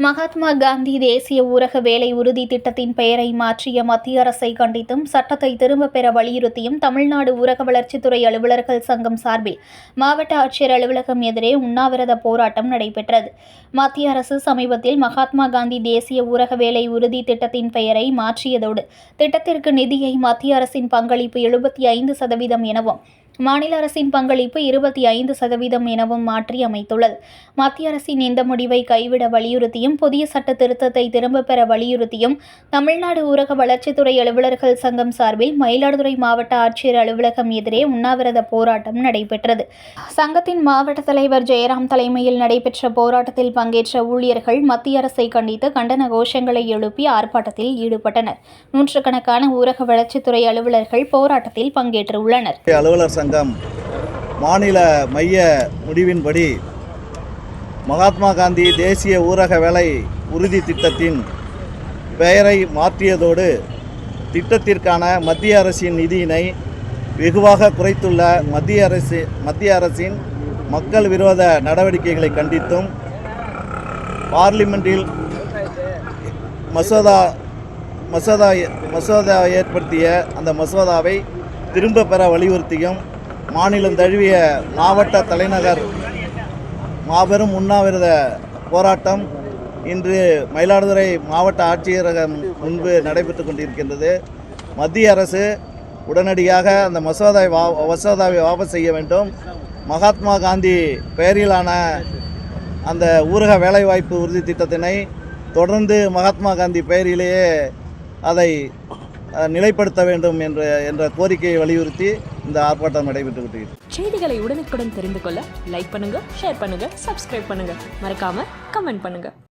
மகாத்மா காந்தி தேசிய ஊரக வேலை உறுதி திட்டத்தின் பெயரை மாற்றிய மத்திய அரசை கண்டித்தும் சட்டத்தை திரும்பப் பெற வலியுறுத்தியும் தமிழ்நாடு ஊரக வளர்ச்சித்துறை அலுவலர்கள் சங்கம் சார்பில் மாவட்ட ஆட்சியர் அலுவலகம் எதிரே உண்ணாவிரத போராட்டம் நடைபெற்றது. மத்திய அரசு சமீபத்தில் மகாத்மா காந்தி தேசிய ஊரக வேலை உறுதி திட்டத்தின் பெயரை மாற்றியதோடு திட்டத்திற்கு நிதியை மத்திய அரசின் பங்களிப்பு எழுபத்தி ஐந்து சதவீதம் எனவும் மாநில அரசின் பங்களிப்பு இருபத்தி ஐந்து சதவீதம் எனவும் மாற்றி அமைத்துள்ளது. மத்திய அரசின் இந்த முடிவை கைவிட வலியுறுத்தியும் புதிய சட்ட திருத்தத்தை திரும்பப் பெற வலியுறுத்தியும் தமிழ்நாடு ஊரக வளர்ச்சித்துறை அலுவலர்கள் சங்கம் சார்பில் மயிலாடுதுறை மாவட்ட ஆட்சியர் அலுவலகம் எதிரே உண்ணாவிரத போராட்டம் நடைபெற்றது. சங்கத்தின் மாவட்ட தலைவர் ஜெயராம் தலைமையில் நடைபெற்ற போராட்டத்தில் பங்கேற்ற ஊழியர்கள் மத்திய அரசை கண்டித்து கண்டன கோஷங்களை எழுப்பி ஆர்ப்பாட்டத்தில் ஈடுபட்டனர். நூற்றுக்கணக்கான ஊரக வளர்ச்சித்துறை அலுவலர்கள் போராட்டத்தில் பங்கேற்றுள்ளனர். சங்கம் மாநில மைய முடிவின்படி மகாத்மா காந்தி தேசிய ஊரக வேலை உறுதி திட்டத்தின் பெயரை மாற்றியதோடு திட்டத்திற்கான மத்திய அரசின் நிதியினை வெகுவாக குறைத்துள்ள மத்திய அரசு மத்திய அரசின் மக்கள் விரோத நடவடிக்கைகளை கண்டித்தும் பார்லிமெண்டில் மசோதா மசோதா மசோதா ஏற்படுத்திய அந்த மசோதாவை திரும்ப பெற வலியுறுத்தியும் மாநிலம் தழுவிய மாவட்ட தலைநகர் மாபெரும் உண்ணாவிரத போராட்டம் இன்று மயிலாடுதுறை மாவட்ட ஆட்சியரகம் முன்பு நடைபெற்று கொண்டிருக்கின்றது. மத்திய அரசு உடனடியாக அந்த மசோதாவை வா மசோதாவை வாபஸ் செய்ய வேண்டும். மகாத்மா காந்தி பெயரிலான அந்த ஊரக வேலைவாய்ப்பு உறுதி திட்டத்தினை தொடர்ந்து மகாத்மா காந்தி பெயரிலேயே அதை நிலைப்படுத்த வேண்டும் என்ற என்ற கோரிக்கையை வலியுறுத்தி இந்த ஆர்ப்பாட்டம் நடைபெற்று கொண்டிருக்கிறது செய்திகளை உடனுக்குடன் தெரிந்து கொள்ள லைக் பண்ணுங்க ஷேர் பண்ணுங்க சப்ஸ்கிரைப் பண்ணுங்க. மறக்காம கமெண்ட் பண்ணுங்க.